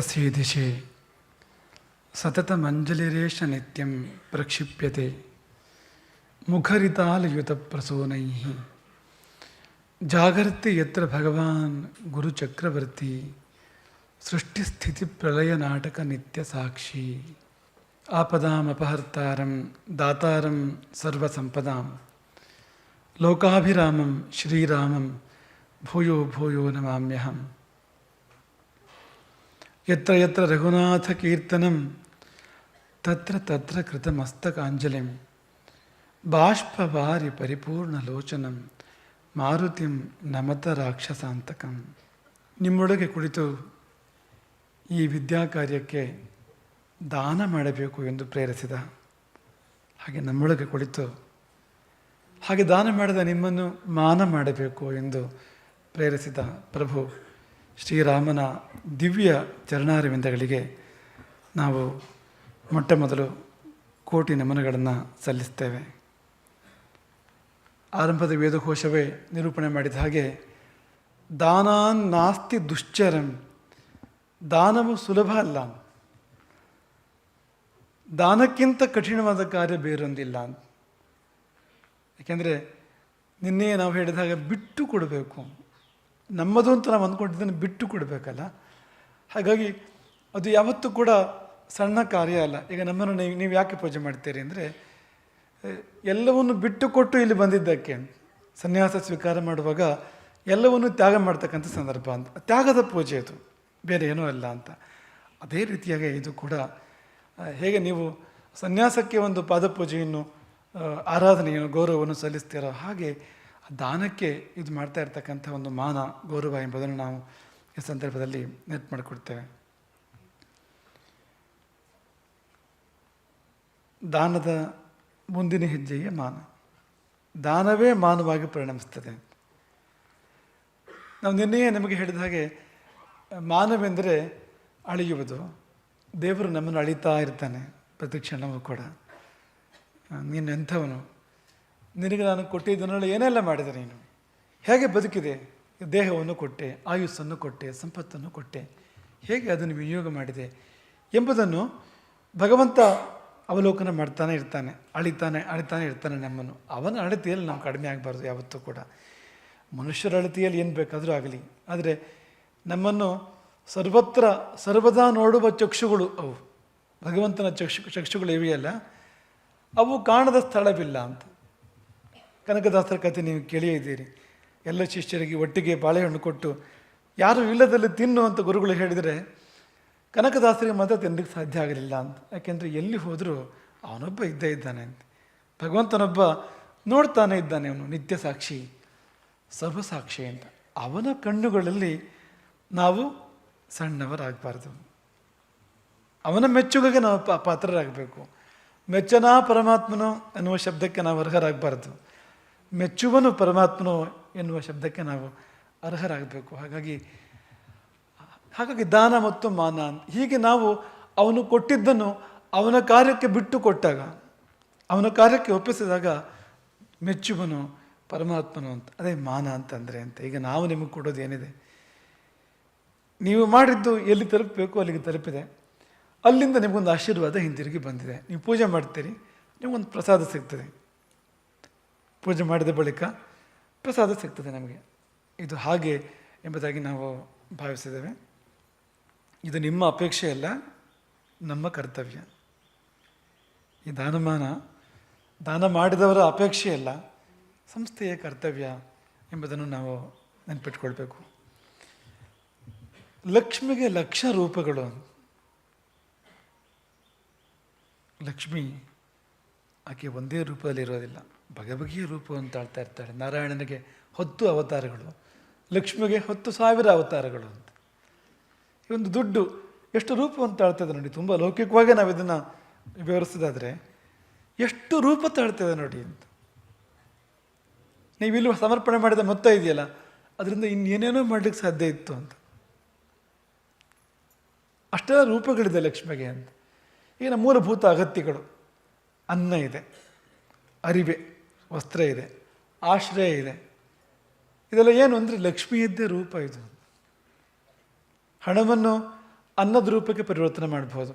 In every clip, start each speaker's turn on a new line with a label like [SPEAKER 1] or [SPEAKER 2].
[SPEAKER 1] తస్యై దిశే సతతమంజలిరేష నిత్యం ప్రక్షిప్యతే ముఖరితాలయుత ప్రసూనై జాగర్తి ఎత్ర భగవాన్ గురు చక్రవర్తి సృష్టి స్థితి ప్రళయ నాటక నిత్య సాక్షి ఆపదామపహర్తారం దాతారం సర్వసంపదాం లోకాభిరామం శ్రీరామం భూయో భూయో నమామ్యహం ಯತ್ರ ಯತ್ರ ರಘುನಾಥ ಕೀರ್ತನಂ ತತ್ರ ತತ್ರ ಕೃತಮಸ್ತಕಾಂಜಲಿಂ ಪರಿಪೂರ್ಣ ಲೋಚನಂ ಮಾರುತಿಂ ನಮತ ರಾಕ್ಷಸಾಂತಕಂ ನಿಮ್ಮೊಳಗೆ ಕುಳಿತು ಈ ವಿದ್ಯಾ ಕಾರ್ಯಕ್ಕೆ ದಾನ ಮಾಡಬೇಕು ಎಂದು ಪ್ರೇರಿಸಿದ ಹಾಗೆ ನಮ್ಮೊಳಗೆ ಕುಳಿತು ಹಾಗೆ ದಾನ ಮಾಡಿದ ನಿಮ್ಮನ್ನು ಮಾನ ಮಾಡಬೇಕು ಎಂದು ಪ್ರೇರಿಸಿದ ಪ್ರಭು ಶ್ರೀರಾಮನ ದಿವ್ಯ ಚರಣಾರವಿಂದಗಳಿಗೆ ನಾವು ಮೊಟ್ಟ ಮೊದಲು ಕೋಟಿ ನಮನಗಳನ್ನು ಸಲ್ಲಿಸ್ತೇವೆ. ಆರಂಭದ ವೇದಕೋಶವೇ ನಿರೂಪಣೆ ಮಾಡಿದ ಹಾಗೆ, ದಾನಾನ್ ನಾಸ್ತಿ ದುಶ್ಚರಂ, ದಾನವು ಸುಲಭ ಅಲ್ಲ. ದಾನಕ್ಕಿಂತ ಕಠಿಣವಾದ ಕಾರ್ಯ ಬೇರೊಂದಿಲ್ಲ. ಯಾಕೆಂದರೆ ನಿನ್ನೆ ನಾವು ಹೇಳಿದಾಗ ಬಿಟ್ಟು ಕೊಡಬೇಕು. ನಮ್ಮದು ಅಂತ ನಾವು ಅಂದ್ಕೊಂಡಿದ್ದನ್ನು ಬಿಟ್ಟು ಕೊಡಬೇಕಲ್ಲ? ಹಾಗಾಗಿ ಅದು ಯಾವತ್ತೂ ಕೂಡ ಸಣ್ಣ ಕಾರ್ಯ ಅಲ್ಲ. ಈಗ ನಮ್ಮನ್ನು ನೀವು ನೀವು ಯಾಕೆ ಪೂಜೆ ಮಾಡ್ತೀರಿ ಅಂದರೆ, ಎಲ್ಲವನ್ನು ಬಿಟ್ಟು ಕೊಟ್ಟು ಇಲ್ಲಿ ಬಂದಿದ್ದಕ್ಕೆ ಸನ್ಯಾಸ ಸ್ವೀಕಾರ ಮಾಡುವಾಗ ಎಲ್ಲವನ್ನು ತ್ಯಾಗ ಮಾಡ್ತಕ್ಕಂಥ ಸಂದರ್ಭ ಅಂತ. ತ್ಯಾಗದ ಪೂಜೆ ಅದು. ಬೇರೆ ಏನೂ ಅಲ್ಲ ಅಂತ. ಅದೇ ರೀತಿಯಾಗಿ ಇದು ಕೂಡ ಹೇಗೆ ನೀವು ಸನ್ಯಾಸಕ್ಕೆ ಒಂದು ಪಾದಪೂಜೆಯನ್ನು ಆರಾಧನೆಯನ್ನು, ಗೌರವವನ್ನು ಸಲ್ಲಿಸ್ತೀರೋ ಹಾಗೆ ದಾನಕ್ಕೆ ಇದು ಮಾಡ್ತಾ ಇರ್ತಕ್ಕಂಥ ಒಂದು ಮಾನ, ಗೌರವ ಎಂಬುದನ್ನು ನಾವು ಈ ಸಂದರ್ಭದಲ್ಲಿ ನೆನಪು ಮಾಡಿಕೊಡ್ತೇವೆ. ದಾನದ ಮುಂದಿನ ಹೆಜ್ಜೆಯೇ ಮಾನ. ದಾನವೇ ಮಾನವಾಗಿ ಪರಿಣಮಿಸ್ತದೆ. ನಾವು ನಿನ್ನೆಯೇ ನಮಗೆ ಹೇಳಿದ ಹಾಗೆ, ಮಾನವೆಂದರೆ ಅಳೆಯುವುದು. ದೇವರು ನಮ್ಮನ್ನು ಅಳಿತಾ ಇರ್ತಾನೆ ಪ್ರತಿ ಕ್ಷಣವೂ ಕೂಡ. ನೀನು ಎಂಥವನು? ನಿನಗೆ ನಾನು ಕೊಟ್ಟಿದ್ದನ್ನೆಲ್ಲ ಏನೆಲ್ಲ ಮಾಡಿದೆ ನೀನು? ಹೇಗೆ ಬದುಕಿದೆ? ದೇಹವನ್ನು ಕೊಟ್ಟೆ, ಆಯುಸ್ಸನ್ನು ಕೊಟ್ಟೆ, ಸಂಪತ್ತನ್ನು ಕೊಟ್ಟೆ. ಹೇಗೆ ಅದನ್ನು ವಿನಿಯೋಗ ಮಾಡಿದೆ ಎಂಬುದನ್ನು ಭಗವಂತ ಅವಲೋಕನ ಮಾಡ್ತಾನೆ ಇರ್ತಾನೆ, ಅಳಿತಾನೆ ಅಳಿತಾನೆ ಇರ್ತಾನೆ ನಮ್ಮನ್ನು. ಅವನ ಅಳತೆಯಲ್ಲಿ ನಾವು ಕಡಿಮೆ ಆಗಬಾರ್ದು ಯಾವತ್ತೂ ಕೂಡ. ಮನುಷ್ಯರ ಅಳತೆಯಲ್ಲಿ ಏನು ಬೇಕಾದರೂ ಆಗಲಿ, ಆದರೆ ನಮ್ಮನ್ನು ಸರ್ವತ್ರ, ಸರ್ವದಾ ನೋಡುವ ಚಕ್ಷುಗಳು ಅವು. ಭಗವಂತನ ಚಕ್ಷು, ಚಕ್ಷುಗಳು ಇವೆಯಲ್ಲ, ಅವು ಕಾಣದ ಸ್ಥಳವಿಲ್ಲ ಅಂತ. ಕನಕದಾಸರ ಕಥೆ ನೀವು ಕೇಳಿಯೇ ಇದ್ದೀರಿ. ಎಲ್ಲ ಶಿಷ್ಯರಿಗೆ ಒಟ್ಟಿಗೆ ಬಾಳೆಹಣ್ಣು ಕೊಟ್ಟು, ಯಾರು ಇಲ್ಲದಲ್ಲಿ ತಿನ್ನು ಅಂತ ಗುರುಗಳು ಹೇಳಿದರೆ, ಕನಕದಾಸರಿಗೆ ಮಾತ್ರ ತಿನ್ನಲಿಕ್ಕೆ ಸಾಧ್ಯ ಆಗಲಿಲ್ಲ ಅಂತ. ಯಾಕೆಂದರೆ ಎಲ್ಲಿ ಹೋದರೂ ಅವನೊಬ್ಬ ಇದ್ದೇ ಇದ್ದಾನೆ ಅಂತ. ಭಗವಂತನೊಬ್ಬ ನೋಡ್ತಾನೆ ಇದ್ದಾನೆ ಅವನು, ನಿತ್ಯ ಸಾಕ್ಷಿ ಸರ್ವಸಾಕ್ಷಿ ಅಂತ. ಅವನ ಕಣ್ಣುಗಳಲ್ಲಿ ನಾವು ಸಣ್ಣವರಾಗಬಾರ್ದು. ಅವನ ಮೆಚ್ಚುಗೆಗೆ ನಾವು ಪಾತ್ರರಾಗಬೇಕು. ಮೆಚ್ಚನಾ ಪರಮಾತ್ಮನು ಎನ್ನುವ ಶಬ್ದಕ್ಕೆ ನಾವು ಅರ್ಹರಾಗಬಾರ್ದು. ಮೆಚ್ಚುವನು ಪರಮಾತ್ಮನು ಎನ್ನುವ ಶಬ್ದಕ್ಕೆ ನಾವು ಅರ್ಹರಾಗಬೇಕು. ಹಾಗಾಗಿ ಹಾಗಾಗಿ ದಾನ ಮತ್ತು ಮಾನ ಹೀಗೆ ನಾವು ಅವನು ಕೊಟ್ಟಿದ್ದನ್ನು ಅವನ ಕಾರ್ಯಕ್ಕೆ ಬಿಟ್ಟು ಕೊಟ್ಟಾಗ, ಅವನ ಕಾರ್ಯಕ್ಕೆ ಒಪ್ಪಿಸಿದಾಗ ಮೆಚ್ಚುವನು ಪರಮಾತ್ಮನು ಅಂತ. ಅದೇ ಮಾನ ಅಂತಂದರೆ ಅಂತ. ಈಗ ನಾವು ನಿಮಗೆ ಕೊಡೋದು ಏನಿದೆ? ನೀವು ಮಾಡಿದ್ದು ಎಲ್ಲಿ ತಲುಪಬೇಕು, ಅಲ್ಲಿಗೆ ತಲುಪಿದೆ. ಅಲ್ಲಿಂದ ನಿಮಗೊಂದು ಆಶೀರ್ವಾದ ಹಿಂದಿರುಗಿ ಬಂದಿದೆ. ನೀವು ಪೂಜೆ ಮಾಡ್ತೀರಿ, ನಿಮಗೊಂದು ಪ್ರಸಾದ ಸಿಗ್ತದೆ. ಪೂಜೆ ಮಾಡಿದ ಬಳಿಕ ಪ್ರಸಾದ ಸಿಗ್ತದೆ ನಮಗೆ. ಇದು ಹಾಗೆ ಎಂಬುದಾಗಿ ನಾವು ಭಾವಿಸಿದ್ದೇವೆ. ಇದು ನಿಮ್ಮ ಅಪೇಕ್ಷೆ ಅಲ್ಲ, ನಮ್ಮ ಕರ್ತವ್ಯ. ಈ ದಾನಮಾನ, ದಾನ ಮಾಡಿದವರ ಅಪೇಕ್ಷೆ ಅಲ್ಲ, ಸಂಸ್ಥೆಯ ಕರ್ತವ್ಯ ಎಂಬುದನ್ನು ನಾವು ನೆನಪಿಟ್ಕೊಳ್ಬೇಕು. ಲಕ್ಷ್ಮಿಗೆ ಲಕ್ಷ ರೂಪಗಳು. ಲಕ್ಷ್ಮಿ ಆಕೆ ಒಂದೇ ರೂಪದಲ್ಲಿ ಇರೋದಿಲ್ಲ ಬಗೆ ಬಗೆಯ ರೂಪವನ್ನು ತಾಳ್ತಾ ಇರ್ತಾಳೆ ನಾರಾಯಣನಿಗೆ ಹತ್ತು ಅವತಾರಗಳು, ಲಕ್ಷ್ಮಿಗೆ ಹತ್ತು ಸಾವಿರ ಅವತಾರಗಳು ಅಂತ. ಈ ಒಂದು ದುಡ್ಡು ಎಷ್ಟು ರೂಪವನ್ನು ತಾಳ್ತದೆ ನೋಡಿ, ತುಂಬ ಲೌಕಿಕವಾಗಿ ನಾವು ಇದನ್ನು ವಿವರಿಸೋದಾದರೆ, ಎಷ್ಟು ರೂಪ ತಾಳ್ತದೆ ನೋಡಿ ಅಂತ. ನೀವು ಇಲ್ಲಿ ಸಮರ್ಪಣೆ ಮಾಡಿದ ಮೊತ್ತ ಇದೆಯಲ್ಲ, ಅದರಿಂದ ಇನ್ನೇನೇನೋ ಮಾಡಲಿಕ್ಕೆ ಸಾಧ್ಯ ಇತ್ತು ಅಂತ. ಅಷ್ಟೆಲ್ಲ ರೂಪಗಳಿದೆ ಲಕ್ಷ್ಮಿಗೆ ಅಂತ. ಈಗ ಮೂಲಭೂತ ಅಗತ್ಯಗಳು, ಅನ್ನ ಇದೆ, ಅರಿವೆ. ವಸ್ತ್ರ ಇದೆ, ಆಶ್ರಯ ಇದೆ. ಇದೆಲ್ಲ ಏನು ಅಂದರೆ ಲಕ್ಷ್ಮಿಯದ್ದೇ ರೂಪ ಇದು. ಹಣವನ್ನು ಅನ್ನದ ರೂಪಕ್ಕೆ ಪರಿವರ್ತನೆ ಮಾಡ್ಬೋದು.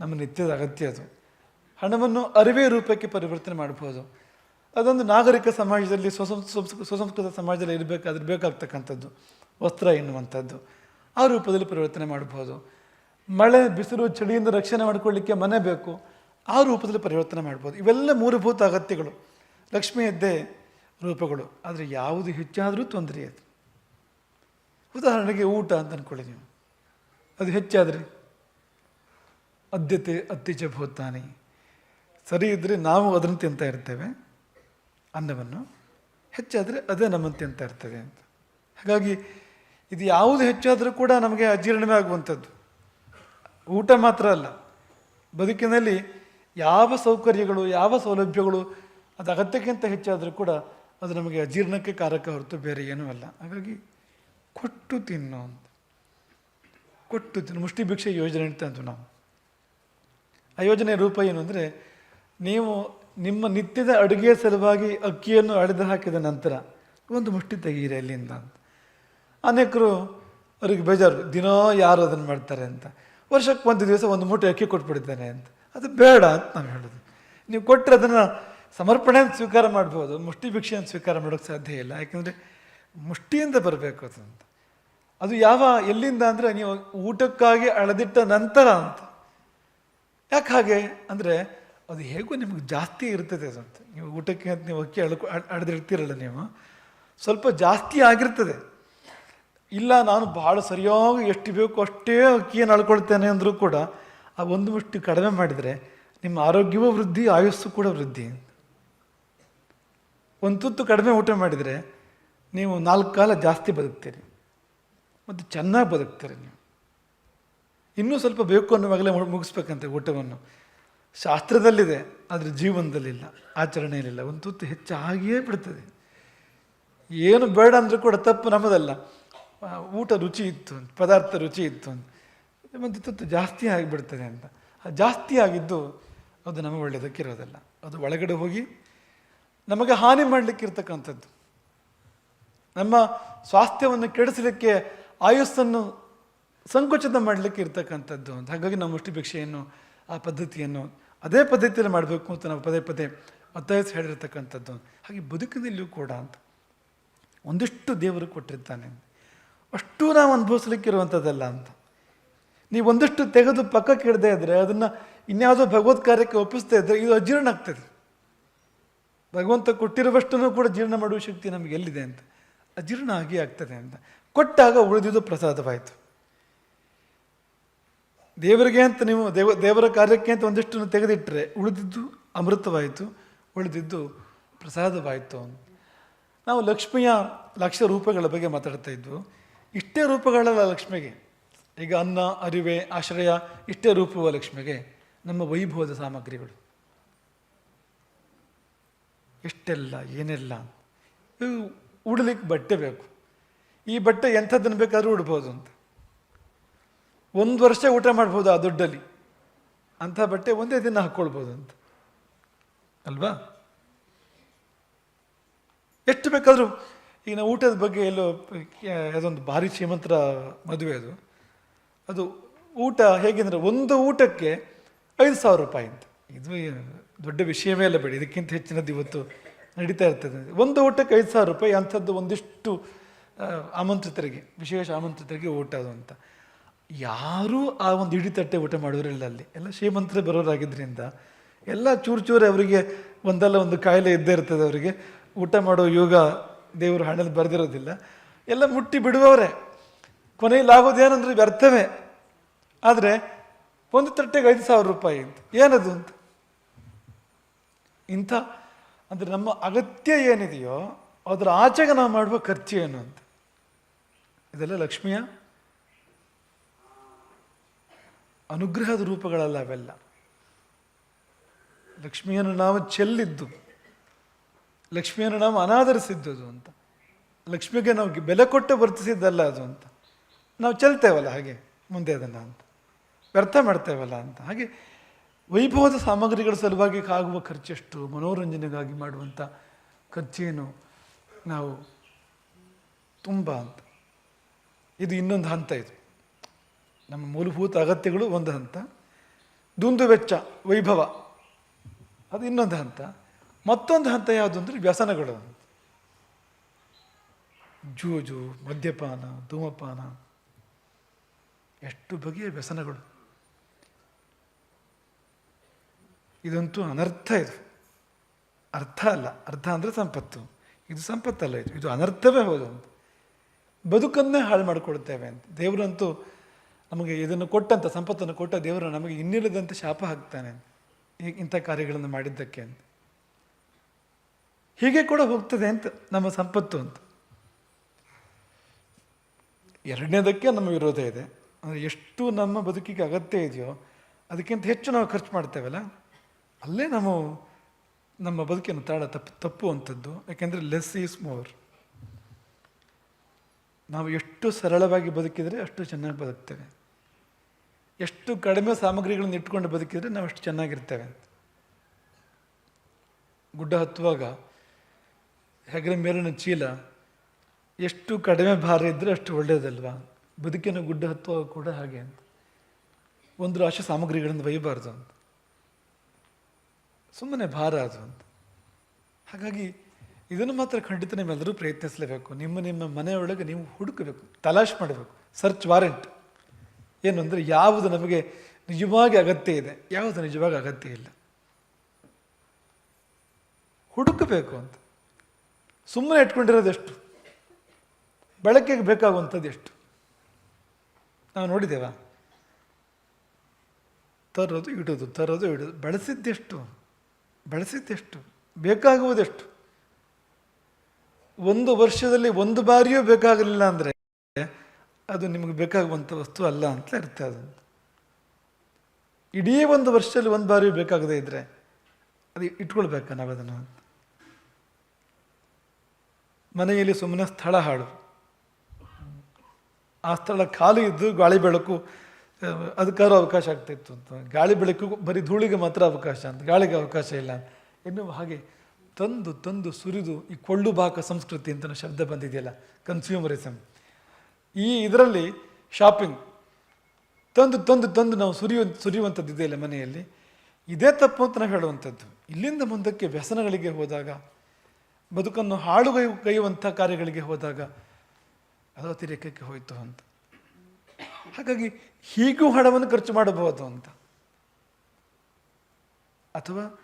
[SPEAKER 1] ನಮ್ಮ ನಿತ್ಯದ ಅಗತ್ಯ ಅದು. ಹಣವನ್ನು ಅರಿವೆ ರೂಪಕ್ಕೆ ಪರಿವರ್ತನೆ ಮಾಡ್ಬೋದು. ಅದೊಂದು ನಾಗರಿಕ ಸಮಾಜದಲ್ಲಿ ಸುಸಂಸ್ಕೃತ ಸಮಾಜದಲ್ಲಿ ಇರಬೇಕಾದ್ರೆ ಬೇಕಾಗ್ತಕ್ಕಂಥದ್ದು, ವಸ್ತ್ರ ಎನ್ನುವಂಥದ್ದು, ಆ ರೂಪದಲ್ಲಿ ಪರಿವರ್ತನೆ ಮಾಡ್ಬೋದು. ಮಳೆ, ಬಿಸಿಲು, ಚಳಿಯಿಂದ ರಕ್ಷಣೆ ಮಾಡ್ಕೊಳ್ಳಿಕ್ಕೆ ಮನೆ ಬೇಕು, ಆ ರೂಪದಲ್ಲಿ ಪರಿವರ್ತನೆ ಮಾಡ್ಬೋದು. ಇವೆಲ್ಲ ಮೂಲಭೂತ ಅಗತ್ಯಗಳು. ಲಕ್ಷ್ಮಿಯದ್ದೇ ರೂಪಗಳು. ಆದರೆ ಯಾವುದು ಹೆಚ್ಚಾದರೂ ತೊಂದರೆ ಅದು. ಉದಾಹರಣೆಗೆ ಊಟ ಅಂತ ಅಂದ್ಕೊಳ್ಳಿ ನೀವು. ಅದು ಹೆಚ್ಚಾದರೆ? ಅದ್ಯತೆ ಅತ್ಯಜ ಭೂತಾನಿ. ಸರಿ ಇದ್ದರೆ ನಾವು ಅದನ್ನು ತಿಂತಾ ಇರ್ತೇವೆ. ಅನ್ನವನ್ನು. ಹೆಚ್ಚಾದರೆ ಅದೇ ನಮ್ಮನ್ನು ತಿಂತಾ ಇರ್ತದೆ ಅಂತ. ಹಾಗಾಗಿ ಇದು ಯಾವುದು ಹೆಚ್ಚಾದರೂ ಕೂಡ ನಮಗೆ ಅಜೀರ್ಣವೇ ಆಗುವಂಥದ್ದು. ಊಟ ಮಾತ್ರ ಅಲ್ಲ. ಬದುಕಿನಲ್ಲಿ ಯಾವ ಸೌಕರ್ಯಗಳು, ಯಾವ ಸೌಲಭ್ಯಗಳು ಅದು ಅಗತ್ಯಕ್ಕಿಂತ ಹೆಚ್ಚಾದರೂ ಕೂಡ ಅದು ನಮಗೆ ಅಜೀರ್ಣಕ್ಕೆ ಕಾರಕ ಹೊರತು ಬೇರೆ ಏನೂ ಅಲ್ಲ. ಹಾಗಾಗಿ ಕೊಟ್ಟು ತಿನ್ನು ಅಂತ. ಕೊಟ್ಟು ತಿನ್ನು. ಮುಷ್ಟಿ ಭಿಕ್ಷೆ ಯೋಜನೆ ಅಂತ ನಾವು. ಆ ಯೋಜನೆಯ ರೂಪ ಏನು ಅಂದರೆ ನೀವು ನಿಮ್ಮ ನಿತ್ಯದ ಅಡುಗೆಯ ಸಲುವಾಗಿ ಅಕ್ಕಿಯನ್ನು ಅಳೆದು ಹಾಕಿದ ನಂತರ ಒಂದು ಮುಷ್ಟಿ ತೆಗೀರಿ ಅಲ್ಲಿಂದ ಅಂತ. ಅನೇಕರು ಅವ್ರಿಗೆ ಬೇಜಾರು. ದಿನೋ ಯಾರು ಅದನ್ನು ಮಾಡ್ತಾರೆ ಅಂತ. ವರ್ಷಕ್ಕೆ ಒಂದು ದಿವಸ ಒಂದು ಮೂಟೆ ಅಕ್ಕಿ ಕೊಟ್ಬಿಡ್ತಾನೆ ಅಂತ. ಅದು ಬೇಡ ಅಂತ ನಾವು ಹೇಳೋದು. ನೀವು ಕೊಟ್ಟರೆ ಅದನ್ನು ಸಮರ್ಪಣೆ ಅಂತ ಸ್ವೀಕಾರ ಮಾಡ್ಬೋದು, ಮುಷ್ಟಿ ಭಿಕ್ಷೆ ಅಂತ ಸ್ವೀಕಾರ ಮಾಡೋಕ್ಕೆ ಸಾಧ್ಯ ಇಲ್ಲ. ಯಾಕೆಂದರೆ ಮುಷ್ಟಿಯಿಂದ ಬರಬೇಕು ಅದಂತ ಅದು ಯಾವ, ಎಲ್ಲಿಂದ ಅಂದರೆ ನೀವು ಊಟಕ್ಕಾಗಿ ಅಳೆದಿಟ್ಟ ನಂತರ ಅಂತ. ಯಾಕೆ ಹಾಗೆ? ಅಂದರೆ ಅದು ಹೇಗೂ ನಿಮಗೆ ಜಾಸ್ತಿ ಇರ್ತದೆ ಅಂತ. ನೀವು ಊಟಕ್ಕೆ ಅಂತ ನೀವು ಅಕ್ಕಿ ಅಳ್ಕೊ ಅಳೆದಿರ್ತೀರಲ್ಲ ನೀವು, ಸ್ವಲ್ಪ ಜಾಸ್ತಿ ಆಗಿರ್ತದೆ. ಇಲ್ಲ, ನಾನು ಭಾಳ ಸರಿಯಾಗಿ ಎಷ್ಟು ಬೇಕೋ ಅಷ್ಟೇ ಅಕ್ಕಿಯನ್ನು ಅಳ್ಕೊಳ್ತೇನೆ ಅಂದರೂ ಕೂಡ, ಆ ಒಂದು ಮುಷ್ಟಿ ಕಡಿಮೆ ಮಾಡಿದರೆ ನಿಮ್ಮ ಆರೋಗ್ಯವೂ ವೃದ್ಧಿ, ಆಯುಸ್ಸು ಕೂಡ ವೃದ್ಧಿ ಒಂದು ತುತ್ತು ಕಡಿಮೆ ಊಟ ಮಾಡಿದರೆ ನೀವು ನಾಲ್ಕು ಕಾಲ ಜಾಸ್ತಿ ಬದುಕ್ತೀರಿ. ಮತ್ತು ಚೆನ್ನಾಗಿ ಬದುಕ್ತೀರಿ ನೀವು. ಇನ್ನೂ ಸ್ವಲ್ಪ ಬೇಕು ಅನ್ನುವಾಗಲೇ ಮುಗಿಸ್ಬೇಕಂತೆ ಊಟವನ್ನು. ಶಾಸ್ತ್ರದಲ್ಲಿದೆ, ಆದರೆ ಜೀವನದಲ್ಲಿಲ್ಲ, ಆಚರಣೆಯಲ್ಲಿಲ್ಲ. ಒಂದು ತುತ್ತು ಹೆಚ್ಚಾಗಿಯೇ ಬಿಡ್ತದೆ. ಏನು ಬೇಡ ಅಂದರೂ ಕೂಡ ತಪ್ಪು ನಮ್ಮದಲ್ಲ. ಊಟ ರುಚಿ ಇತ್ತು ಅಂತ, ಪದಾರ್ಥ ರುಚಿ ಇತ್ತು ಅಂತ. ಒಂದು ತುತ್ತು ಜಾಸ್ತಿ ಆಗಿಬಿಡ್ತದೆ ಅಂತ. ಜಾಸ್ತಿ ಆಗಿದ್ದು ಅದು ನಮಗೆ ಒಳ್ಳೆಯದಕ್ಕಿರೋದಲ್ಲ. ಅದು ಒಳಗಡೆ ಹೋಗಿ ನಮಗೆ ಹಾನಿ ಮಾಡಲಿಕ್ಕೆ ಇರ್ತಕ್ಕಂಥದ್ದು ನಮ್ಮ ಸ್ವಾಸ್ಥ್ಯವನ್ನು ಕೆಡಿಸಲಿಕ್ಕೆ ಆಯುಸ್ಸನ್ನು ಸಂಕುಚಿತ ಮಾಡಲಿಕ್ಕೆ ಇರ್ತಕ್ಕಂಥದ್ದು ಅಂತ. ಹಾಗಾಗಿ ನಾವು ಮುಷ್ಟಿ ಭಿಕ್ಷೆಯನ್ನು, ಆ ಪದ್ಧತಿಯನ್ನು ಅದೇ ಪದ್ಧತಿಯಲ್ಲಿ ಮಾಡಬೇಕು ಅಂತ ನಾವು ಪದೇ ಪದೇ ಒತ್ತಾಯಿಸಿ ಹೇಳಿರ್ತಕ್ಕಂಥದ್ದು. ಹಾಗೆ ಬದುಕಿನಲ್ಲಿಯೂ ಕೂಡ ಅಂತ. ಒಂದಿಷ್ಟು ದೇವರು ಕೊಟ್ಟಿರ್ತಾನೆ. ಅಷ್ಟು ನಾವು ಅನುಭವಿಸ್ಲಿಕ್ಕಿರುವಂಥದ್ದಲ್ಲ ಅಂತ. ನೀವು ಒಂದಿಷ್ಟು ತೆಗೆದು ಪಕ್ಕಕ್ಕೆ ಇಡದೇ ಇದ್ದರೆ ಅದನ್ನು ಇನ್ಯಾವುದೋ ಭಗವತ್ ಕಾರ್ಯಕ್ಕೆ ಒಪ್ಪಿಸ್ತಾ ಇದ್ದರೆ ಇದು ಅಜೀರ್ಣ ಆಗ್ತದೆ ಭಗವಂತ ಕೊಟ್ಟಿರುವಷ್ಟನ್ನು ಕೂಡ ಜೀರ್ಣ ಮಾಡುವ ಶಕ್ತಿ ನಮಗೆ ಎಲ್ಲಿದೆ ಅಂತ? ಅಜೀರ್ಣ ಆಗಿ ಆಗ್ತದೆ ಅಂತ. ಕೊಟ್ಟಾಗ ಉಳಿದಿದ್ದು ಪ್ರಸಾದವಾಯಿತು. ದೇವರಿಗೆ ಅಂತ ನೀವು, ದೇವ, ದೇವರ ಕಾರ್ಯಕ್ಕೆ ಅಂತ ಒಂದಿಷ್ಟನ್ನು ತೆಗೆದಿಟ್ಟರೆ ಉಳಿದಿದ್ದು ಅಮೃತವಾಯಿತು, ಉಳಿದಿದ್ದು ಪ್ರಸಾದವಾಯಿತು ಅಂತ. ನಾವು ಲಕ್ಷ್ಮಿಯ ಲಕ್ಷ ರೂಪಗಳ ಬಗ್ಗೆ ಮಾತಾಡ್ತಾ ಇದ್ವು. ಇಷ್ಟೇ ರೂಪಗಳಲ್ಲ ಲಕ್ಷ್ಮಿಗೆ. ಈಗ ಅನ್ನ, ಅರಿವೆ, ಆಶ್ರಯ, ಇಷ್ಟೇ ರೂಪವ ಲಕ್ಷ್ಮಿಗೆ ನಮ್ಮ ವೈಭವದ ಸಾಮಗ್ರಿಗಳು. ಎಷ್ಟೆಲ್ಲ ಏನೆಲ್ಲ? ಉಡ್ಲಿಕ್ಕೆ ಬಟ್ಟೆ ಬೇಕು. ಈ ಬಟ್ಟೆ ಎಂಥದ್ದನ್ನು ಬೇಕಾದರೂ ಉಡ್ಬೋದು ಅಂತ. ಒಂದು ವರ್ಷ ಊಟ ಮಾಡ್ಬೋದು ಆ ದುಡ್ಡಲ್ಲಿ. ಅಂಥ ಬಟ್ಟೆ ಒಂದೇ ದಿನ ಹಾಕ್ಕೊಳ್ಬೋದು ಅಂತ. ಅಲ್ವಾ? ಎಷ್ಟು ಬೇಕಾದರೂ, ಈಗ ನಾವು ಊಟದ ಬಗ್ಗೆ ಎಲ್ಲೋ ಅದೊಂದು ಭಾರಿ ಶ್ರೀಮಂತರ ಮದುವೆ ಅದು. ಅದು ಊಟ ಹೇಗೆಂದರೆ, ಒಂದು ಊಟಕ್ಕೆ ಐದು ಸಾವಿರ ರೂಪಾಯಿ ಅಂತ. ಇದು ದೊಡ್ಡ ವಿಷಯವೇ ಅಲ್ಲ ಬೇಡಿ. ಇದಕ್ಕಿಂತ ಹೆಚ್ಚಿನದ್ದು ಇವತ್ತು ನಡೀತಾ ಇರ್ತದೆ. ಒಂದು ಊಟಕ್ಕೆ ಐದು ಸಾವಿರ ರೂಪಾಯಿ, ಅಂಥದ್ದು ಒಂದಿಷ್ಟು ಆಮಂತ್ರಿತರಿಗೆ, ವಿಶೇಷ ಆಮಂತ್ರಿತರಿಗೆ ಊಟ ಅದು ಅಂತ. ಯಾರೂ ಆ ಒಂದು ಇಡೀ ತಟ್ಟೆ ಊಟ ಮಾಡೋರಿಲ್ಲ ಅಲ್ಲಿ. ಎಲ್ಲ ಶ್ರೀಮಂತರೇ ಬರೋರಾಗಿದ್ದರಿಂದ ಎಲ್ಲ ಚೂರು ಚೂರು ಅವರಿಗೆ ಒಂದಲ್ಲ ಒಂದು ಕಾಯಿಲೆ ಇದ್ದೇ ಇರ್ತದೆ ಅವರಿಗೆ. ಊಟ ಮಾಡೋ ಯೋಗ ದೇವರು ಹಣದಲ್ಲಿ ಬರೆದಿರೋದಿಲ್ಲ. ಎಲ್ಲ ಮುಟ್ಟಿ ಬಿಡುವವರೇ. ಕೊನೆಯಲ್ಲಿ ಆಗೋದೇನಂದ್ರೆ ವ್ಯರ್ಥವೇ. ಆದರೆ ಒಂದು ತಟ್ಟೆಗೆ ಐದು ಸಾವಿರ ರೂಪಾಯಿ ಅಂತ. ಏನದು ಅಂತ? ಇಂಥ, ಅಂದರೆ ನಮ್ಮ ಅಗತ್ಯ ಏನಿದೆಯೋ ಅದರ ಆಚೆಗೆ ನಾವು ಮಾಡುವ ಖರ್ಚು ಏನು ಅಂತ. ಇದೆಲ್ಲ ಲಕ್ಷ್ಮಿಯ ಅನುಗ್ರಹದ ರೂಪಗಳಲ್ಲ ಅವೆಲ್ಲ. ಲಕ್ಷ್ಮಿಯನ್ನು ನಾವು ಚೆಲ್ಲಿದ್ದು, ಲಕ್ಷ್ಮಿಯನ್ನು ನಾವು ಅನಾದರಿಸಿದ್ದುದು ಅಂತ. ಲಕ್ಷ್ಮಿಗೆ ನಾವು ಬೆಲೆ ಕೊಟ್ಟು ವರ್ತಿಸಿದ್ದಲ್ಲ ಅದು ಅಂತ. ನಾವು ಚೆಲ್ತೇವಲ್ಲ ಹಾಗೆ ಮುಂದೆ ಅದನ್ನು ಅಂತ. ವ್ಯರ್ಥ ಮಾಡ್ತೇವಲ್ಲ ಅಂತ. ಹಾಗೆ ವೈಭವದ ಸಾಮಗ್ರಿಗಳ ಸಲುವಾಗಿ ಆಗುವ ಖರ್ಚೆಷ್ಟು ಮನೋರಂಜನೆಗಾಗಿ ಮಾಡುವಂಥ ಖರ್ಚೇನು ನಾವು ತುಂಬ ಅಂತ. ಇದು ಇನ್ನೊಂದು ಹಂತ ಇದು. ನಮ್ಮ ಮೂಲಭೂತ ಅಗತ್ಯಗಳು ಒಂದು ಹಂತ. ದುಂದು ವೆಚ್ಚ, ವೈಭವ, ಅದು ಇನ್ನೊಂದು ಹಂತ. ಮತ್ತೊಂದು ಹಂತ ಯಾವುದು ಅಂದರೆ ವ್ಯಸನಗಳು ಜೂಜು, ಮದ್ಯಪಾನ, ಧೂಮಪಾನ, ಎಷ್ಟು ಬಗೆಯ ವ್ಯಸನಗಳು. ಇದಂತೂ ಅನರ್ಥ ಇದು. ಅರ್ಥ ಅಲ್ಲ. ಅರ್ಥ ಅಂದರೆ ಸಂಪತ್ತು. ಇದು ಸಂಪತ್ತಲ್ಲ ಇದು. ಇದು ಅನರ್ಥವೇ ಹೌದು ಅಂತ. ಬದುಕನ್ನೇ ಹಾಳು ಮಾಡಿಕೊಡ್ತೇವೆ ಅಂತ. ದೇವರಂತೂ ನಮಗೆ ಇದನ್ನು ಕೊಟ್ಟಂಥ ಸಂಪತ್ತನ್ನು ಕೊಟ್ಟ ದೇವರು ನಮಗೆ ಇನ್ನಿಲ್ಲದಂತೆ ಶಾಪ ಹಾಕ್ತಾನೆ ಇಂಥ ಕಾರ್ಯಗಳನ್ನು ಮಾಡಿದ್ದಕ್ಕೆ ಅಂತ. ಹೀಗೆ ಕೂಡ ಹೋಗ್ತದೆ ಅಂತ ನಮ್ಮ ಸಂಪತ್ತು ಅಂತ. ಎರಡನೇದಕ್ಕೆ ನಮ್ಮ ವಿರೋಧ ಇದೆ. ಅಂದರೆ ಎಷ್ಟು ನಮ್ಮ ಬದುಕಿಗೆ ಅಗತ್ಯ ಇದೆಯೋ ಅದಕ್ಕಿಂತ ಹೆಚ್ಚು ನಾವು ಖರ್ಚು ಮಾಡ್ತೇವಲ್ಲ? ಅಲ್ಲೇ ನಾವು ನಮ್ಮ ಬದುಕಿನ ತಾಳ ತಪ್ಪು ತಪ್ಪುವಂಥದ್ದು ಯಾಕೆಂದರೆ ಲೆಸ್ ಈಸ್ ಮೋರ್ ನಾವು ಎಷ್ಟು ಸರಳವಾಗಿ ಬದುಕಿದರೆ ಅಷ್ಟು ಚೆನ್ನಾಗಿ ಬದುಕ್ತೇವೆ. ಎಷ್ಟು ಕಡಿಮೆ ಸಾಮಗ್ರಿಗಳನ್ನು ಇಟ್ಕೊಂಡು ಬದುಕಿದರೆ ನಾವು ಅಷ್ಟು ಚೆನ್ನಾಗಿರ್ತೇವೆ. ಗುಡ್ಡ ಹತ್ತುವಾಗ ಹೆಗಲ ಮೇಲಿನ ಚೀಲ ಎಷ್ಟು ಕಡಿಮೆ ಭಾರ ಇದ್ದರೆ ಅಷ್ಟು ಒಳ್ಳೆಯದಲ್ವಾ? ಬದುಕಿನ ಗುಡ್ಡ ಹತ್ತುವಾಗ ಕೂಡ ಹಾಗೆ ಅಂತ. ಒಂದು ರಾಶಿ ಸಾಮಗ್ರಿಗಳನ್ನು ಒಯ್ಯಬಾರ್ದು ಅಂತ. ಸುಮ್ಮನೆ ಭಾರ ಅದು ಅಂತ. ಹಾಗಾಗಿ ಇದನ್ನು ಮಾತ್ರ ಖಂಡಿತ ನೀವೆಲ್ಲರೂ ಪ್ರಯತ್ನಿಸಲೇಬೇಕು. ನಿಮ್ಮ ನಿಮ್ಮ ಮನೆಯೊಳಗೆ ನೀವು ಹುಡುಕಬೇಕು, ತಲಾಶ್ ಮಾಡಬೇಕು ಸರ್ಚ್ ವಾರೆಂಟ್ ಏನು ಅಂದರೆ ಯಾವುದು ನಮಗೆ ನಿಜವಾಗಿ ಅಗತ್ಯ ಇದೆ, ಯಾವುದು ನಿಜವಾಗಿ ಅಗತ್ಯ ಇಲ್ಲ. ಹುಡುಕಬೇಕು ಅಂತ. ಸುಮ್ಮನೆ ಇಟ್ಕೊಂಡಿರೋದು ಎಷ್ಟು? ಬೆಳಕಿಗೆ ಬೇಕಾಗುವಂಥದ್ದು ಎಷ್ಟು? ನಾವು ನೋಡಿದ್ದೇವಾ? ತರೋದು ಇಡೋದು ತರೋದು ಇಡೋದು. ಬಳಸಿದ್ದೆಷ್ಟು? ಬಳಸಿದ್ದೆಷ್ಟು? ಬೇಕಾಗುವುದೆಷ್ಟು? ಒಂದು ವರ್ಷದಲ್ಲಿ ಒಂದು ಬಾರಿಯೂ ಬೇಕಾಗಲಿಲ್ಲ ಅಂದರೆ ಅದು ನಿಮಗೆ ಬೇಕಾಗುವಂಥ ವಸ್ತು ಅಲ್ಲ ಅಂತ ಇರುತ್ತೆ ಅದು ಇಡೀ ಒಂದು ವರ್ಷದಲ್ಲಿ ಒಂದು ಬಾರಿಯೂ ಬೇಕಾಗದೇ ಇದ್ದರೆ ಅದು ಇಟ್ಕೊಳ್ಬೇಕಾ ನಾವು ಅದನ್ನು ಮನೆಯಲ್ಲಿ ಸುಮ್ಮನೆ ಸ್ಥಳ ಹಾಳು. ಆ ಸ್ಥಳ ಖಾಲಿ ಇದ್ದು ಗಾಳಿ ಬೆಳಕು ಅದಕ್ಕಾದ್ರೂ ಅವಕಾಶ ಆಗ್ತಿತ್ತು ಅಂತ. ಗಾಳಿ ಬೆಳಕು ಬರೀ ಧೂಳಿಗೆ ಮಾತ್ರ ಅವಕಾಶ ಅಂತ. ಗಾಳಿಗೆ ಅವಕಾಶ ಇಲ್ಲ ಎನ್ನುವ ಹಾಗೆ ತಂದು ತಂದು ಸುರಿದು ಈ ಕೊಳ್ಳು ಬಾಕ ಸಂಸ್ಕೃತಿ ಅಂತ ಶಬ್ದ ಬಂದಿದೆಯಲ್ಲ ಕನ್ಸ್ಯೂಮರಿಸಮ್ ಈ ಇದರಲ್ಲಿ ಶಾಪಿಂಗ್ ತಂದು ತಂದು ತಂದು ನಾವು ಸುರಿಯುವ ಸುರಿಯುವಂಥದ್ದು ಇದೆಯಲ್ಲ ಮನೆಯಲ್ಲಿ. ಇದೇ ತಪ್ಪು ಅಂತ ನಾವು ಹೇಳುವಂಥದ್ದು. ಇಲ್ಲಿಂದ ಮುಂದಕ್ಕೆ ವ್ಯಸನಗಳಿಗೆ ಹೋದಾಗ, ಬದುಕನ್ನು ಹಾಳುಗೈ ಕೈಯುವಂಥ ಕಾರ್ಯಗಳಿಗೆ ಹೋದಾಗ ಅದು ಅತಿರೇಕಕ್ಕೆ ಹೋಯಿತು ಅಂತ. ಹಾಗಾಗಿ ಹೀಗೂ ಹಣವನ್ನು ಖರ್ಚು ಮಾಡಬಹುದು ಅಂತ. ಅಥವಾ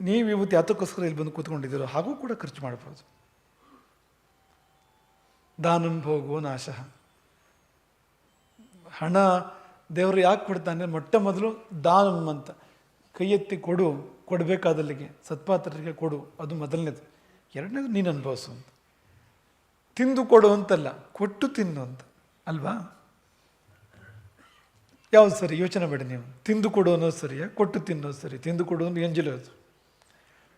[SPEAKER 1] ನೀವು ಇವತ್ತು ಯಾತಕ್ಕೋಸ್ಕರ ಇಲ್ಲಿ ಬಂದು ಕೂತ್ಕೊಂಡಿದ್ದೀರೋ ಹಾಗೂ ಕೂಡ ಖರ್ಚು ಮಾಡಬಹುದು. ದಾನಂ ಭೋಗೋ ನಾಶ. ಹಣ ದೇವರು ಯಾಕೆ ಕೊಡ್ತಾನೆ ಮೊಟ್ಟ ಮೊದಲು ದಾನಂ ಅಂತ. ಕೈ ಎತ್ತಿ ಕೊಡು, ಕೊಡಬೇಕಾದಲ್ಲಿಗೆ, ಸತ್ಪಾತ್ರರಿಗೆ ಕೊಡು, ಅದು ಮೊದಲನೇದು. ಎರಡನೇದು ನೀನು ಅನುಭವಿಸು ಅಂತ. ತಿಂದು ಕೊಡು ಅಂತಲ್ಲ, ಕೊಟ್ಟು ತಿನ್ನು ಅಂತ. ಅಲ್ವಾ? ಯಾವ್ದು ಸರಿ? ಯೋಚನೆ ಮಾಡಿ ನೀವು. ತಿಂದು ಕೊಡು ಅನ್ನೋದು ಸರಿಯಾ ಕೊಟ್ಟು ತಿನ್ನೋದು ಸರಿ. ತಿಂದು ಕೊಡು ಅಂದ್ರೆ ಎಂಜಲು ಅದು.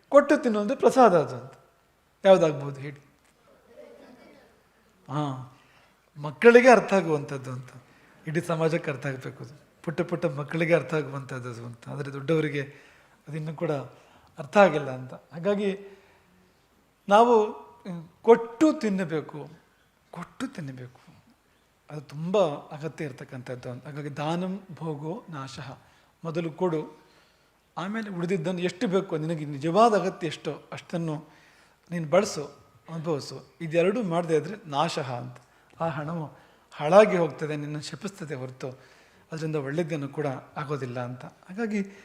[SPEAKER 1] ಕೊಟ್ಟು ತಿನ್ನೋದು ಪ್ರಸಾದ ಅದು ಅಂತ. ಯಾವುದಾಗ್ಬೋದು ಹೇಳಿ. ಹಾಂ. ಮಕ್ಕಳಿಗೆ ಅರ್ಥ ಆಗುವಂಥದ್ದು ಅಂತ. ಇಡೀ ಸಮಾಜಕ್ಕೆ ಅರ್ಥ ಆಗಬೇಕು ಅದು. ಪುಟ್ಟ ಪುಟ್ಟ ಮಕ್ಕಳಿಗೆ ಅರ್ಥ ಆಗುವಂಥದ್ದು ಅದು ಅಂತ. ಆದರೆ ದೊಡ್ಡವರಿಗೆ ಅದಿನ್ನೂ ಕೂಡ ಅರ್ಥ ಆಗಿಲ್ಲ ಅಂತ. ಹಾಗಾಗಿ ನಾವು ಕೊಟ್ಟು ತಿನ್ನಬೇಕು. ಕೊಟ್ಟು ತಿನ್ನಬೇಕು. ಅದು ತುಂಬ ಅಗತ್ಯ ಇರತಕ್ಕಂಥದ್ದು ಅಂತ. ಹಾಗಾಗಿ ದಾನಂ ಭೋಗೋ ನಾಶಃ. ಮೊದಲು ಕೊಡು. ಆಮೇಲೆ ಉಳಿದಿದ್ದನ್ನು ಎಷ್ಟು ಬೇಕು? ನಿನಗೆ ನಿಜವಾದ ಅಗತ್ಯ ಎಷ್ಟೋ? ಅಷ್ಟನ್ನು ನೀನು ಬಳಸು, ಅನುಭವಿಸು. ಇದೆರಡೂ ಮಾಡದೇ ಇದ್ದರೆ ನಾಶಃ ಅಂತ. ಆ ಹಣವು ಹಾಳಾಗಿ ಹೋಗ್ತದೆ, ನಿನ್ನ ಶಪಿಸ್ತದೆ ಹೊರತು. ಅದರಿಂದ ಒಳ್ಳೆಯದನ್ನು ಕೂಡ ಆಗೋದಿಲ್ಲ ಅಂತ. ಹಾಗಾಗಿ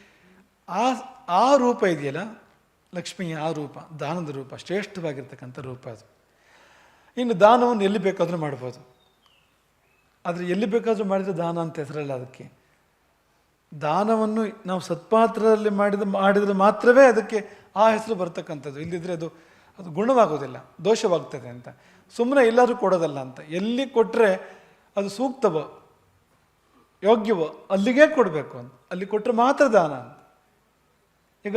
[SPEAKER 1] ಆ ಆ ರೂಪ ಇದೆಯಲ್ಲ? ಲಕ್ಷ್ಮಿಯ ಆ ರೂಪ, ದಾನದ ರೂಪ, ಶ್ರೇಷ್ಠವಾಗಿರ್ತಕ್ಕಂಥ ರೂಪ ಅದು. ಇನ್ನು ದಾನವನ್ನು ಎಲ್ಲಿ ಬೇಕಾದರೂ ಮಾಡ್ಬೋದು. ಆದರೆ ಎಲ್ಲಿ ಬೇಕಾದರೂ ಮಾಡಿದರೆ ದಾನ ಅಂತ ಹೆಸರಲ್ಲ ಅದಕ್ಕೆ. ದಾನವನ್ನು ನಾವು ಸತ್ಪಾತ್ರದಲ್ಲಿ ಮಾಡಿದ, ಮಾಡಿದರೆ ಮಾತ್ರವೇ ಅದಕ್ಕೆ ಆ ಹೆಸರು ಬರ್ತಕ್ಕಂಥದ್ದು. ಇಲ್ಲಿದ್ರೆ ಅದು ಅದು ಗುಣವಾಗೋದಿಲ್ಲ, ದೋಷವಾಗ್ತದೆ ಅಂತ. ಸುಮ್ಮನೆ ಎಲ್ಲರೂ ಕೊಡೋದಲ್ಲ ಅಂತ. ಎಲ್ಲಿ ಕೊಟ್ಟರೆ ಅದು ಸೂಕ್ತವೋ, ಯೋಗ್ಯವೋ ಅಲ್ಲಿಗೆ ಕೊಡಬೇಕು ಅಂತ. ಅಲ್ಲಿ ಕೊಟ್ಟರೆ ಮಾತ್ರ ದಾನ ಈಗ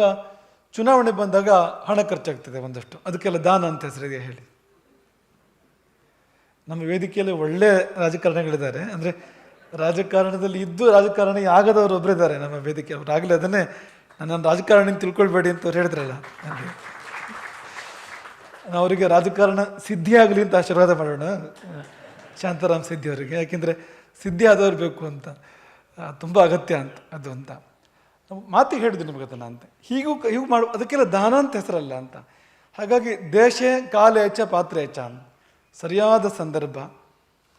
[SPEAKER 1] ಚುನಾವಣೆ ಬಂದಾಗ ಹಣ ಖರ್ಚಾಗ್ತದೆ ಒಂದಷ್ಟು. ಅದಕ್ಕೆಲ್ಲ ದಾನ ಅಂತ ಹೆಸರಿಗೆ ಹೇಳಿ. ನಮ್ಮ ವೇದಿಕೆಯಲ್ಲಿ ಒಳ್ಳೆ ರಾಜಕಾರಣಿಗಳಿದ್ದಾರೆ. ಅಂದರೆ ರಾಜಕಾರಣದಲ್ಲಿ ಇದ್ದು ರಾಜಕಾರಣಿ ಆಗದವರು ಒಬ್ಬರಿದ್ದಾರೆ ನಮ್ಮ ವೇದಿಕೆ. ಅವ್ರು ಆಗಲೇ ಅದನ್ನೇ ನನ್ನ ರಾಜಕಾರಣಿ ತಿಳ್ಕೊಳ್ಬೇಡಿ ಅಂತ ಅವ್ರು ಹೇಳಿದ್ರಲ್ಲ. ನನಗೆ ಅವರಿಗೆ ರಾಜಕಾರಣ ಸಿದ್ಧಿ ಆಗಲಿ ಅಂತ ಆಶೀರ್ವಾದ ಮಾಡೋಣ. ಶಾಂತಾರಾಮ್ ಸಿದ್ಧಿ ಅವರಿಗೆ. ಯಾಕೆಂದರೆ ಸಿದ್ಧಿ ಆದವ್ರು ಬೇಕು ಅಂತ. ತುಂಬ ಅಗತ್ಯ ಅಂತ, ಅದು ಅಂತ. ಮಾತು ಹೇಳಿದ್ವಿ ನಿಮಗೆ ಅದನ್ನು ಅಂತ. ಹೀಗೂ ಹೀಗೂ ಮಾಡು, ಅದಕ್ಕೆಲ್ಲ ದಾನ ಅಂತ ಹೆಸರಲ್ಲ ಅಂತ. ಹಾಗಾಗಿ ದೇಶ ಕಾಲ ಹೆಚ್ಚ ಪಾತ್ರೆ ಹೆಚ್ಚ ಅಂತ. ಸರಿಯಾದ ಸಂದರ್ಭ,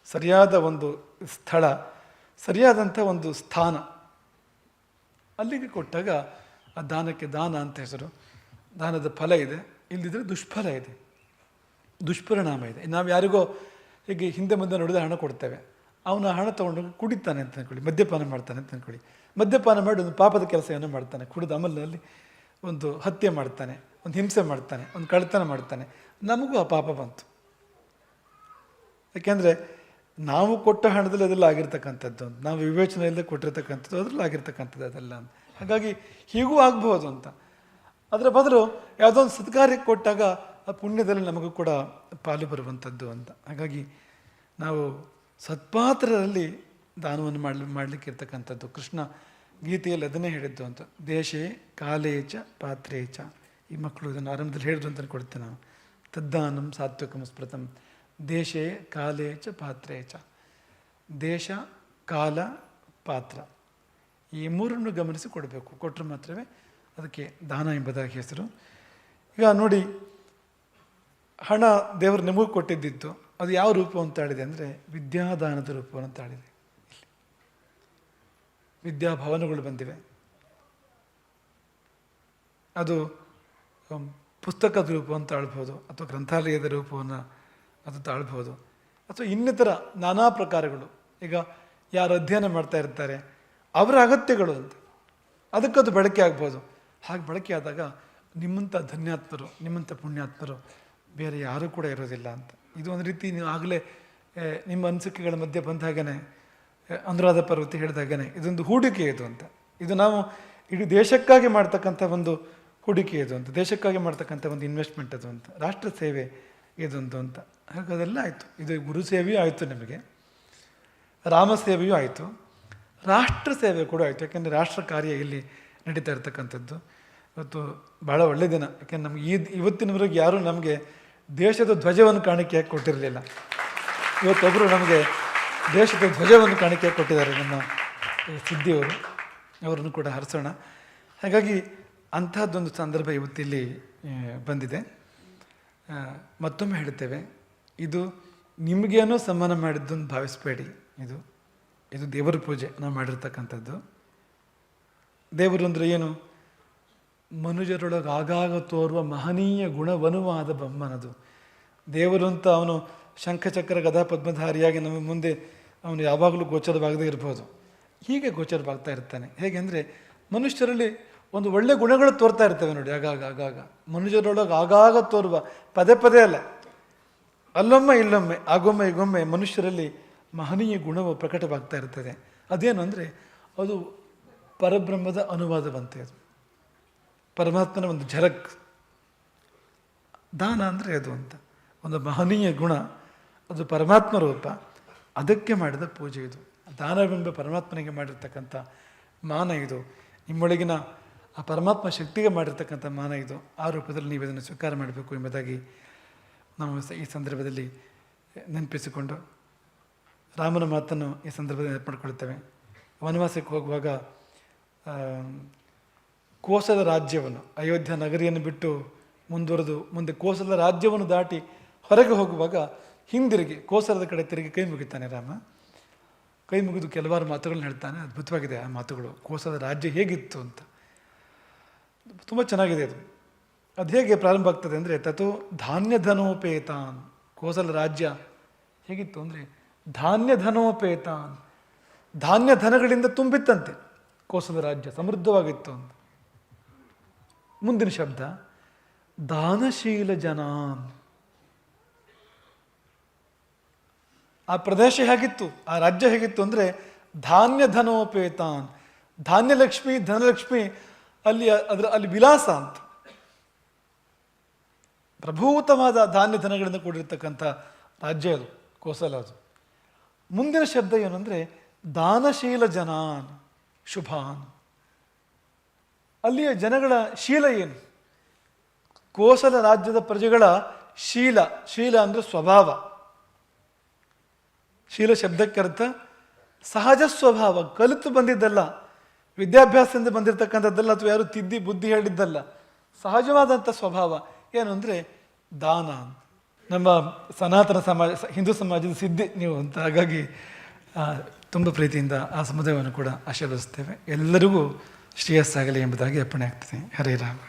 [SPEAKER 1] ಸರಿಯಾದ ಒಂದು ಸ್ಥಳ, ಸರಿಯಾದಂಥ ಒಂದು ಸ್ಥಾನ. ಅಲ್ಲಿಗೆ ಕೊಟ್ಟಾಗ ಆ ದಾನಕ್ಕೆ ದಾನ ಅಂತ ಹೆಸರು. ದಾನದ ಫಲ ಇದೆ. ಇಲ್ಲದಿದ್ದರೆ ದುಷ್ಫಲ ಇದೆ. ದುಷ್ಪರಿಣಾಮ ಇದೆ. ನಾವು ಯಾರಿಗೋ ಹೀಗೆ ಹಿಂದೆ ಮುಂದೆ ನೋಡಿದ ಹಣ ಕೊಡ್ತೇವೆ. ಅವನ ಹಣ ತೊಗೊಂಡು ಕುಡಿತಾನೆ ಅಂತ ಅಂದ್ಕೊಳ್ಳಿ ಮದ್ಯಪಾನ ಮಾಡ್ತಾನೆ ಅಂತ ಅಂದ್ಕೊಳ್ಳಿ ಮದ್ಯಪಾನ ಮಾಡಿ ಒಂದು ಪಾಪದ ಕೆಲಸ ಏನೋ ಮಾಡ್ತಾನೆ. ಕುಡಿದ ಅಮಲಿನಲ್ಲಿ ಒಂದು ಹತ್ಯೆ ಮಾಡ್ತಾನೆ. ಒಂದು ಹಿಂಸೆ ಮಾಡ್ತಾನೆ. ಒಂದು ಕಳ್ಳತನ ಮಾಡ್ತಾನೆ. ನಮಗೂ ಆ ಪಾಪ ಬಂತು. ಯಾಕೆಂದರೆ ನಾವು ಕೊಟ್ಟ ಹಣದಲ್ಲಿ ಅದೆಲ್ಲ ಆಗಿರ್ತಕ್ಕಂಥದ್ದು. ನಾವು ವಿವೇಚನೆ ಇಲ್ಲದೆ ಕೊಟ್ಟಿರ್ತಕ್ಕಂಥದ್ದು ಅದರಲ್ಲಿ ಆಗಿರ್ತಕ್ಕಂಥದ್ದು ಅದೆಲ್ಲ. ಹಾಗಾಗಿ ಹೀಗೂ ಆಗ್ಬೋದು ಅಂತ. ಅದರ ಬದಲು ಯಾವುದೋ ಒಂದು ಸತ್ಕಾರ್ಯಕ್ಕೆ ಕೊಟ್ಟಾಗ ಆ ಪುಣ್ಯದಲ್ಲಿ ನಮಗೂ ಕೂಡ ಪಾಲು ಬರುವಂಥದ್ದು ಅಂತ. ಹಾಗಾಗಿ ನಾವು ಸತ್ಪಾತ್ರರಲ್ಲಿ ದಾನವನ್ನು ಮಾಡಲಿ ಮಾಡಲಿಕ್ಕೆ ಇರ್ತಕ್ಕಂಥದ್ದು ಕೃಷ್ಣ ಗೀತೆಯಲ್ಲಿ ಅದನ್ನೇ ಹೇಳಿದ್ದು ಅಂತ. ದೇಶೇ ಕಾಲೇಚ ಪಾತ್ರೇಚ. ಈ ಮಕ್ಕಳು ಇದನ್ನು ಆರಂಭದಲ್ಲಿ ಹೇಳಿದ್ರು ಅಂತ ಕೊಡ್ತೇನೆ ನಾನು. ತದ್ದಾನಂ ಸಾತ್ವಿಕಂ ಸ್ಮೃತಂ. ದೇಶೇ ಕಾಲೇ ಚ ಪಾತ್ರೇ ಚ. ದೇಶ, ಕಾಲ, ಪಾತ್ರ. ಈ ಮೂರನ್ನು ಗಮನಿಸಿ ಕೊಡಬೇಕು. ಕೊಟ್ಟರೆ ಮಾತ್ರವೇ ಅದಕ್ಕೆ ದಾನ ಎಂಬುದಾಗಿ ಹೆಸರು. ಈಗ ನೋಡಿ, ಹಣ ದೇವರು ನಿಮಗೂ ಕೊಟ್ಟಿದ್ದಿತ್ತು. ಅದು ಯಾವ ರೂಪ ಅಂತ ಹೇಳಿದೆ ಅಂದರೆ ವಿದ್ಯಾದಾನದ ರೂಪವನ್ನು ಇಲ್ಲಿ ವಿದ್ಯಾಭವನಗಳು ಬಂದಿವೆ. ಅದು ಪುಸ್ತಕದ ರೂಪ ಅಂತ ಹೇಳ್ಬೋದು ಅಥವಾ ಗ್ರಂಥಾಲಯದ ರೂಪವನ್ನು ಅದು ತಾಳ್ಬೋದು ಅಥವಾ ಇನ್ನಿತರ ನಾನಾ ಪ್ರಕಾರಗಳು. ಈಗ ಯಾರು ಅಧ್ಯಯನ ಮಾಡ್ತಾ ಇರ್ತಾರೆ, ಅವರ ಅಗತ್ಯಗಳು ಅಂತ. ಅದಕ್ಕದು ಬಳಕೆ ಆಗ್ಬೋದು. ಹಾಗೆ ಬಳಕೆ ಆದಾಗ ನಿಮ್ಮಂಥ ಧನ್ಯಾತ್ಮರು, ನಿಮ್ಮಂಥ ಪುಣ್ಯಾತ್ಮರು ಬೇರೆ ಯಾರೂ ಕೂಡ ಇರೋದಿಲ್ಲ ಅಂತ. ಇದು ಒಂದು ರೀತಿ ನೀವು ಆಗಲೇ ನಿಮ್ಮ ಅನಿಸಿಕೆಗಳ ಮಧ್ಯೆ ಬಂದ ಅನುರಾಧ ಪರ್ವತಿ ಹೇಳಿದಾಗನೇ ಇದೊಂದು ಹೂಡಿಕೆ ಇದು ಅಂತ. ಇದು ನಾವು ಇಡೀ ದೇಶಕ್ಕಾಗಿ ಮಾಡ್ತಕ್ಕಂಥ ಒಂದು ಹೂಡಿಕೆ ಇದು ಅಂತ. ದೇಶಕ್ಕಾಗಿ ಮಾಡ್ತಕ್ಕಂಥ ಒಂದು ಇನ್ವೆಸ್ಟ್ಮೆಂಟ್ ಅದು ಅಂತ. ರಾಷ್ಟ್ರ ಸೇವೆ ಇದೊಂದು ಅಂತ. ಹಾಗೆ ಅದೆಲ್ಲ ಆಯಿತು. ಇದು ಗುರು ಸೇವೆಯೂ ಆಯಿತು ನಿಮಗೆ. ರಾಮ ಸೇವೆಯೂ ಆಯಿತು. ರಾಷ್ಟ್ರ ಸೇವೆ ಕೂಡ ಆಯಿತು. ಯಾಕೆಂದರೆ ರಾಷ್ಟ್ರ ಕಾರ್ಯ ಇಲ್ಲಿ ನಡೀತಾ ಇರ್ತಕ್ಕಂಥದ್ದು. ಇವತ್ತು ಭಾಳ ಒಳ್ಳೆಯ ದಿನ. ಯಾಕೆಂದ್ರೆ ನಮ್ಗೆ ಈ ಇವತ್ತಿನವರೆಗೆ ಯಾರೂ ನಮಗೆ ದೇಶದ ಧ್ವಜವನ್ನು ಕಾಣಿಕೆ ಕೊಟ್ಟಿರಲಿಲ್ಲ. ಇವತ್ತೊಬ್ಬರು ನಮಗೆ ದೇಶದ ಧ್ವಜವನ್ನು ಕಾಣಿಕೆ ಕೊಟ್ಟಿದ್ದಾರೆ ನಮ್ಮ ಸಿದ್ದಿಯವರು. ಸಿದ್ಧಿಯವರು ಅವರನ್ನು ಕೂಡ ಹರಿಸೋಣ. ಹಾಗಾಗಿ ಅಂತಹದ್ದೊಂದು ಸಂದರ್ಭ ಇವತ್ತಿಲ್ಲಿ ಬಂದಿದೆ. ಮತ್ತೊಮ್ಮೆ ಹೇಳ್ತೇವೆ ಇದು ನಿಮಗೇನೋ ಸನ್ಮಾನ ಮಾಡಿದ್ದು ಅಂತ ಭಾವಿಸಬೇಡಿ. ಇದು ಇದು ದೇವರ ಪೂಜೆ, ನಾವು ಮಾಡಿರ್ತಕ್ಕಂಥದ್ದು. ದೇವರು ಅಂದರೆ ಏನು? ಮನುಜರೊಳಗೆ ಆಗಾಗ ತೋರುವ ಮಹನೀಯ ಗುಣವನುವಾದ ಬೊಮ್ಮನದು ದೇವರು ಅಂತ ಅವನು ಶಂಖಚಕ್ರ ಗದಾ ಪದ್ಮಧಾರಿಯಾಗಿ ನಮ್ಮ ಮುಂದೆ ಅವನು ಯಾವಾಗಲೂ ಗೋಚರವಾಗದೇ ಇರ್ಬೋದು. ಹೀಗೆ ಗೋಚರವಾಗ್ತಾ ಇರ್ತಾನೆ. ಹೇಗೆಂದರೆ ಮನುಷ್ಯರಲ್ಲಿ ಒಂದು ಒಳ್ಳೆ ಗುಣಗಳು ತೋರ್ತಾ ಇರ್ತವೆ ನೋಡಿ, ಆಗಾಗ ಆಗಾಗ. ಮನುಷ್ಯರೊಳಗೆ ಆಗಾಗ ತೋರುವ ಪದೇ ಪದೇ ಅಲ್ಲ. ಅಲ್ಲೊಮ್ಮೆ ಇಲ್ಲೊಮ್ಮೆ, ಆಗೊಮ್ಮೆ ಈಗೊಮ್ಮೆ ಮನುಷ್ಯರಲ್ಲಿ ಮಹನೀಯ ಗುಣವು ಪ್ರಕಟವಾಗ್ತಾ ಇರ್ತದೆ. ಅದೇನು ಅಂದರೆ ಅದು ಪರಬ್ರಹ್ಮದ ಅನುವಾದವಂತೆ ಅದು. ಪರಮಾತ್ಮನ ಒಂದು ಝಲಕ್. ದಾನ ಅಂದರೆ ಅದು ಅಂತ. ಒಂದು ಮಹನೀಯ ಗುಣ, ಅದು ಪರಮಾತ್ಮ ರೂಪ. ಅದಕ್ಕೆ ಮಾಡಿದ ಪೂಜೆ ಇದು. ದಾನವೆಂಬ ಪರಮಾತ್ಮನಿಗೆ ಮಾಡಿರ್ತಕ್ಕಂಥ ಮಾನ ಇದು. ನಿಮ್ಮೊಳಗಿನ ಆ ಪರಮಾತ್ಮ ಶಕ್ತಿಗೆ ಮಾಡಿರ್ತಕ್ಕಂಥ ಮಾನ ಇದು. ಆ ರೂಪದಲ್ಲಿ ನೀವು ಇದನ್ನು ಸ್ವೀಕಾರ ಮಾಡಬೇಕು ಎಂಬುದಾಗಿ ನಾವು ಈ ಸಂದರ್ಭದಲ್ಲಿ ನೆನಪಿಸಿಕೊಂಡು ರಾಮನ ಮಾತನ್ನು ಈ ಸಂದರ್ಭದಲ್ಲಿ ನೆನಪು ಮಾಡಿಕೊಳ್ತೇವೆ ವನವಾಸಕ್ಕೆ ಹೋಗುವಾಗ ಕೋಸಲ ರಾಜ್ಯವನ್ನು, ಅಯೋಧ್ಯ ನಗರಿಯನ್ನು ಬಿಟ್ಟು ಮುಂದುವರೆದು ಮುಂದೆ ಕೋಸಲ ರಾಜ್ಯವನ್ನು ದಾಟಿ ಹೊರಗೆ ಹೋಗುವಾಗ ಹಿಂದಿರುಗಿ ಕೋಸಲದ ಕಡೆ ತಿರುಗಿ ಕೈ ಮುಗಿತಾನೆ ರಾಮ. ಕೈ ಮುಗಿದು ಕೆಲವಾರು ಮಾತುಗಳನ್ನ ಹೇಳ್ತಾನೆ. ಅದ್ಭುತವಾಗಿದೆ ಆ ಮಾತುಗಳು. ಕೋಸಲ ರಾಜ್ಯ ಹೇಗಿತ್ತು ಅಂತ. ತುಂಬ ಚೆನ್ನಾಗಿದೆ ಅದು. ಅದು ಹೇಗೆ ಪ್ರಾರಂಭ ಆಗ್ತದೆ ಅಂದರೆ ತತೋ ಧಾನ್ಯಧನೋಪೇತಾನ್. ಕೋಸಲ ರಾಜ್ಯ ಹೇಗಿತ್ತು ಅಂದರೆ ಧಾನ್ಯಧನೋಪೇತಾನ್. ಧಾನ್ಯ ಧನಗಳಿಂದ ತುಂಬಿತ್ತಂತೆ. ಕೋಸಲ ರಾಜ್ಯ ಸಮೃದ್ಧವಾಗಿತ್ತು ಅಂತ. ಮುಂದಿನ ಶಬ್ದ, ದಾನಶೀಲ ಜನಾನ್. ಆ ಪ್ರದೇಶ ಹೇಗಿತ್ತು? ಆ ರಾಜ್ಯ ಹೇಗಿತ್ತು ಅಂದರೆ ಧಾನ್ಯ ಧನೋಪೇತಾನ್ ಧಾನ್ಯಲಕ್ಷ್ಮಿ, ಧನಲಕ್ಷ್ಮಿ, ಅಲ್ಲಿ ಅದರ, ಅಲ್ಲಿ ವಿಲಾಸ ಅಂತ. ಪ್ರಭೂತವಾದ ಧಾನ್ಯ ಧನಗಳಿಂದ ಕೂಡಿರ್ತಕ್ಕಂಥ ರಾಜ್ಯ ಅದು, ಕೋಸಲ ಅದು. ಮುಂದಿನ ಶಬ್ದ ಏನಂದರೆ ದಾನಶೀಲ ಜನಾನ್, ಶುಭಾನ್. ಅಲ್ಲಿಯ ಜನಗಳ ಶೀಲ ಏನು? ಕೋಸಲ ರಾಜ್ಯದ ಪ್ರಜೆಗಳ ಶೀಲ. ಶೀಲ ಅಂದರೆ ಸ್ವಭಾವ. ಶೀಲ ಶಬ್ದಕ್ಕರ್ಥ ಸಹಜ ಸ್ವಭಾವ. ಕಲಿತು ಬಂದಿದ್ದಲ್ಲ, ವಿದ್ಯಾಭ್ಯಾಸದಿಂದ ಬಂದಿರತಕ್ಕಂಥದ್ದಲ್ಲ ಅಥವಾ ಯಾರು ತಿದ್ದಿ ಬುದ್ಧಿ ಹೇಳಿದ್ದಲ್ಲ, ಸಹಜವಾದಂಥ ಸ್ವಭಾವ. ಏನು ಅಂದರೆ ದಾನ ನಮ್ಮ ಸನಾತನ ಸಮಾಜ, ಹಿಂದೂ ಸಮಾಜದ ಸಿದ್ಧಿ, ನೀವು ಅಂತ ಹಾಗಾಗಿ ತುಂಬ ಪ್ರೀತಿಯಿಂದ ಆ ಸಮುದಾಯವನ್ನು ಕೂಡ ಆಶೀರ್ವದಿಸ್ತೇವೆ. ಎಲ್ಲರಿಗೂ ಶ್ರೇಯಸ್ಸಾಗಲಿ ಎಂಬುದಾಗಿ ಅರ್ಪಣೆ ಆಗ್ತದೆ ಹರೇ ರಾಮ.